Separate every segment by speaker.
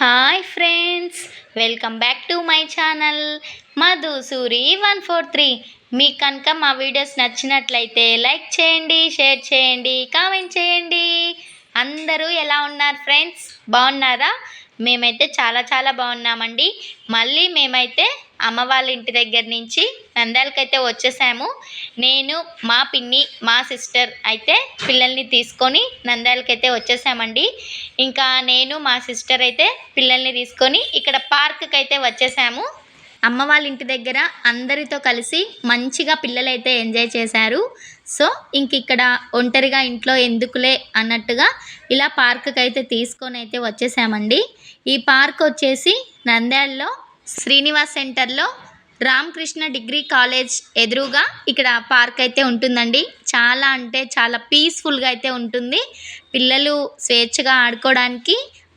Speaker 1: Hi friends welcome back to my channel Madhu Suri one four three. మీకు కనుక మా videos నచ్చినట్లయితే like చేయండి షేర్ చేయండి కామెంట్ చేయండి. అందరూ ఎలా ఉన్నారు ఫ్రెండ్స్? బాగున్నారా? మేమైతే చాలా చాలా బాగున్నామండి. మళ్ళీ మేమైతే అమ్మ వాళ్ళ ఇంటి దగ్గర నుంచి నంద్యాలకైతే వచ్చేసాము. నేను మా పిన్ని మా సిస్టర్ అయితే పిల్లల్ని తీసుకొని నంద్యాలకైతే వచ్చేసామండి. ఇంకా నేను మా సిస్టర్ అయితే పిల్లల్ని తీసుకొని ఇక్కడ పార్క్కి అయితే వచ్చేసాము. అమ్మ వాళ్ళ ఇంటి దగ్గర అందరితో కలిసి మంచిగా పిల్లలైతే ఎంజాయ్ చేశారు. సో ఇంక ఇక్కడ ఒంటరిగా ఇంట్లో ఎందుకులే అన్నట్టుగా ఇలా పార్క్కి అయితే తీసుకొని అయితే వచ్చేసామండి. ఈ పార్క్ వచ్చేసి నంద్యాలలో శ్రీనివాస్ సెంటర్లో రామకృష్ణ డిగ్రీ కాలేజ్ ఎదురుగా ఇక్కడ పార్క్ అయితే ఉంటుందండి. చాలా అంటే చాలా పీస్ఫుల్గా అయితే ఉంటుంది. పిల్లలు స్వేచ్ఛగా ఆడుకోవడానికి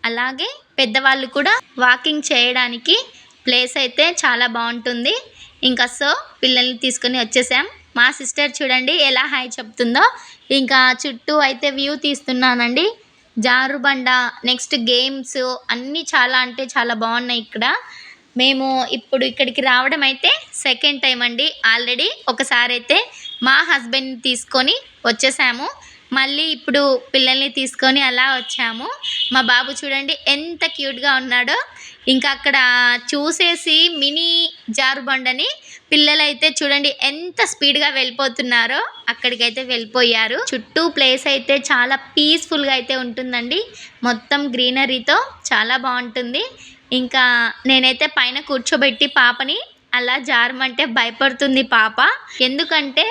Speaker 1: అలాగే పెద్దవాళ్ళు కూడా వాకింగ్ చేయడానికి ప్లేస్ అయితే చాలా బాగుంటుంది. ఇంకా సో పిల్లల్ని తీసుకొని వచ్చేసాం. మా సిస్టర్ చూడండి ఎలా హాయ్ చెప్తుందో. ఇంకా చుట్టూ అయితే వ్యూ తీస్తున్నానండి. జారుబండ నెక్స్ట్ గేమ్స్ అన్నీ చాలా అంటే చాలా బాగున్నాయి ఇక్కడ. మేము ఇప్పుడు ఇక్కడికి రావడం అయితే సెకండ్ టైం అండి. ఆల్రెడీ ఒకసారి అయితే మా హస్బెండ్ని తీసుకొని వచ్చేసాము. మళ్ళీ ఇప్పుడు పిల్లల్ని తీసుకొని అలా వచ్చాము. మా బాబు చూడండి ఎంత క్యూట్గా ఉన్నాడో. ఇంకా అక్కడ చూసేసి మినీ జారుబండని పిల్లలైతే చూడండి ఎంత స్పీడ్గా వెళ్ళిపోతున్నారో. అక్కడికైతే వెళ్ళిపోయారు. చుట్టూ ప్లేస్ అయితే చాలా పీస్ఫుల్గా అయితే ఉంటుందండి. మొత్తం గ్రీనరీతో చాలా బాగుంటుంది. ఇంకా నేనైతే పైన కూర్చోబెట్టి పాపని అలా జారమంటే భయపడుతుంది పాప. ఎందుకంటే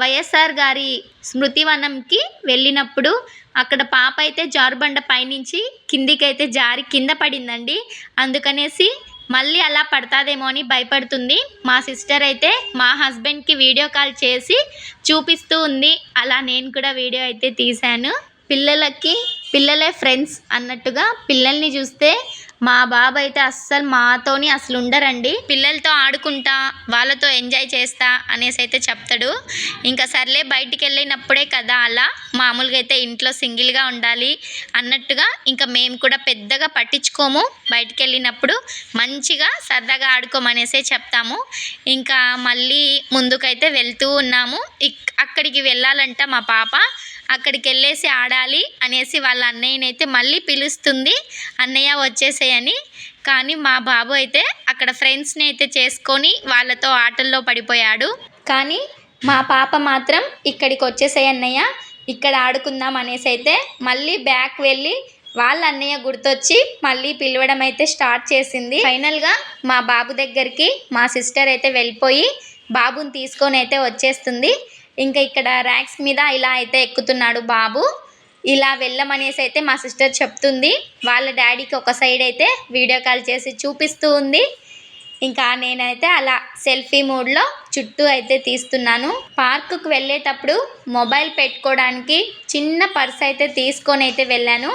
Speaker 1: వైఎస్ఆర్ గారి స్మృతివనంకి వెళ్ళినప్పుడు అక్కడ పాప అయితే జారుబండ పైనుంచి కిందికైతే జారి కింద పడిందండి. అందుకనేసి మళ్ళీ అలా పడతాదేమో అని భయపడుతుంది. మా సిస్టర్ అయితే మా హస్బెండ్కి వీడియో కాల్ చేసి చూపిస్తూ ఉంది. అలా నేను కూడా వీడియో అయితే తీశాను. పిల్లలకి పిల్లలే ఫ్రెండ్స్ అన్నట్టుగా పిల్లల్ని చూస్తే మా బాబు అయితే అస్సలు మాతోని అసలు ఉండరండి. పిల్లలతో ఆడుకుంటా వాళ్ళతో ఎంజాయ్ చేస్తా అనేసి అయితే చెప్తాడు. ఇంకా సర్లే బయటికి వెళ్ళినప్పుడే కదా అలా మామూలుగా అయితే ఇంట్లో సింగిల్గా ఉండాలి అన్నట్టుగా ఇంకా మేము కూడా పెద్దగా పట్టించుకోము. బయటికి వెళ్ళినప్పుడు మంచిగా సరదాగా ఆడుకోమనేసే చెప్తాము. ఇంకా మళ్ళీ ముందుకైతే వెళ్తూ ఉన్నాము. ఇక్ అక్కడికి వెళ్ళాలంట మా పాప. అక్కడికి వెళ్ళేసి ఆడాలి అనేసి వాళ్ళ అన్నయ్యనైతే మళ్ళీ పిలుస్తుంది. అన్నయ్య వచ్చేసేయని. కానీ మా బాబు అయితే అక్కడ ఫ్రెండ్స్ని అయితే చేసుకొని వాళ్ళతో ఆటల్లో పడిపోయాడు. కానీ మా పాప మాత్రం ఇక్కడికి వచ్చేసాయి అన్నయ్య. ఇక్కడ ఆడుకుందాం అనేసి అయితే మళ్ళీ బ్యాక్ వెళ్ళి వాళ్ళ అన్నయ్య గుర్తొచ్చి మళ్ళీ పిలవడం అయితే స్టార్ట్ చేసింది. ఫైనల్గా మా బాబు దగ్గరికి మా సిస్టర్ అయితే వెళ్ళిపోయి బాబుని తీసుకొని అయితే వచ్చేస్తుంది. ఇంకా ఇక్కడ ర్యాక్స్ మీద ఇలా అయితే ఎక్కుతున్నాడు బాబు. ఇలా వెళ్ళమనేసి అయితే మా సిస్టర్ చెప్తుంది. వాళ్ళ డాడీకి ఒక సైడ్ అయితే వీడియో కాల్ చేసి చూపిస్తూ ఉంది. ఇంకా నేనైతే అలా సెల్ఫీ మోడ్లో చుట్టూ అయితే తీస్తున్నాను. పార్కుకు వెళ్ళేటప్పుడు మొబైల్ పెట్టుకోవడానికి చిన్న పర్స్ అయితే తీసుకొని అయితే వెళ్ళాను.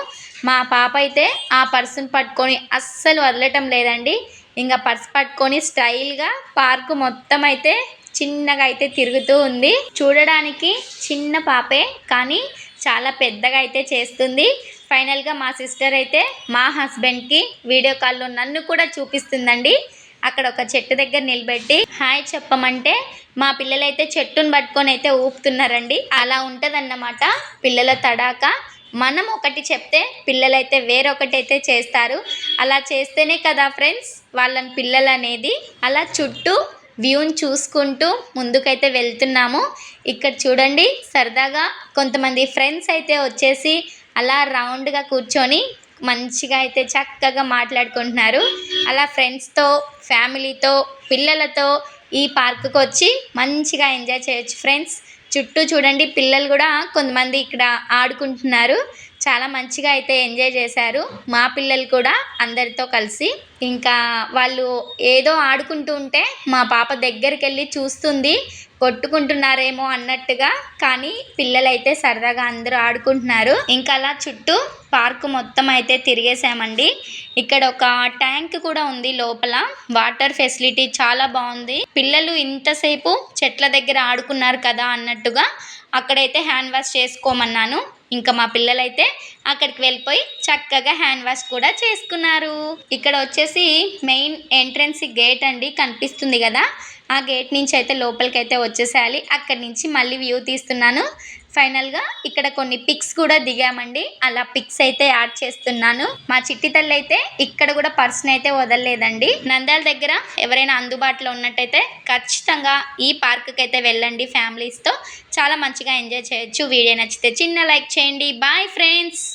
Speaker 1: మా పాప అయితే ఆ పర్సును పట్టుకొని అస్సలు వదలటం లేదండి. ఇంకా పర్స్ పట్టుకొని స్టైల్గా పార్క్ మొత్తం అయితే చిన్నగా అయితే తిరుగుతూ ఉంది. చూడడానికి చిన్న పాపే కానీ చాలా పెద్దగా అయితే చేస్తుంది. ఫైనల్గా మా సిస్టర్ అయితే మా హస్బెండ్కి వీడియో కాల్లో నన్ను కూడా చూపిస్తుందండి. అక్కడ ఒక చెట్టు దగ్గర నిలబెట్టి హాయ్ చెప్పమంటే మా పిల్లలైతే చెట్టును పట్టుకొని అయితే ఊపుతున్నారండి. అలా ఉంటుందన్నమాట. పిల్లల తడాక మనం ఒకటి చెప్తే పిల్లలైతే వేరొకటి అయితే చేస్తారు. అలా చేస్తేనే కదా ఫ్రెండ్స్ వాళ్ళని పిల్లలు అనేది అలా చుట్టూ వ్యూని చూసుకుంటూ ముందుకైతే వెళ్తున్నాము. ఇక్కడ చూడండి సరదాగా కొంతమంది ఫ్రెండ్స్ అయితే వచ్చేసి అలా రౌండ్గా కూర్చొని మంచిగా అయితే చక్కగా మాట్లాడుకుంటున్నారు. అలా ఫ్రెండ్స్తో ఫ్యామిలీతో పిల్లలతో ఈ పార్కుకు వచ్చి మంచిగా ఎంజాయ్ చేయొచ్చు ఫ్రెండ్స్. చుట్టూ చూడండి పిల్లలు కూడా కొంతమంది ఇక్కడ ఆడుకుంటున్నారు. చాలా మంచిగా అయితే ఎంజాయ్ చేశారు. మా పిల్లలు కూడా అందరితో కలిసి. ఇంకా వాళ్ళు ఏదో ఆడుకుంటూ ఉంటే మా పాప దగ్గరికి వెళ్ళి చూస్తుంది. కొట్టుకుంటున్నారేమో అన్నట్టుగా కానీ పిల్లలైతే సరదాగా అందరూ ఆడుకుంటున్నారు. ఇంకా అలా చుట్టూ పార్కు మొత్తం అయితే తిరిగేసామండి ఇక్కడ ఒక ట్యాంక్ కూడా ఉంది లోపల. వాటర్ ఫెసిలిటీ చాలా బాగుంది. పిల్లలు ఇంతసేపు చెట్ల దగ్గర ఆడుకున్నారు కదా అన్నట్టుగా అక్కడైతే హ్యాండ్ వాష్ చేసుకోమన్నాను. ఇంకా మా పిల్లలైతే అక్కడికి వెళ్ళిపోయి చక్కగా హ్యాండ్ వాష్ కూడా చేసుకున్నారు. ఇక్కడ వచ్చేసి మెయిన్ ఎంట్రన్స్ గేట్ అండి కనిపిస్తుంది కదా. ఆ గేట్ నుంచి అయితే లోపలికి అయితే వచ్చేసేయాలి. అక్కడి నుంచి మళ్ళీ వ్యూ తీస్తున్నాను. ఫైనల్గా ఇక్కడ కొన్ని పిక్స్ కూడా దిగామండి. అలా పిక్స్ అయితే యాడ్ చేస్తున్నాను. మా చిట్టి తల్లి అయితే ఇక్కడ కూడా పర్సన్ అయితే వదలలేదండి. నంద్యాల దగ్గర ఎవరైనా అందుబాటులో ఉన్నట్టయితే ఖచ్చితంగా ఈ పార్క్కి అయితే వెళ్ళండి ఫ్యామిలీస్తో చాలా మంచిగా ఎంజాయ్ చేయొచ్చు. వీడియో నచ్చితే చిన్న లైక్ చేయండి. Bye friends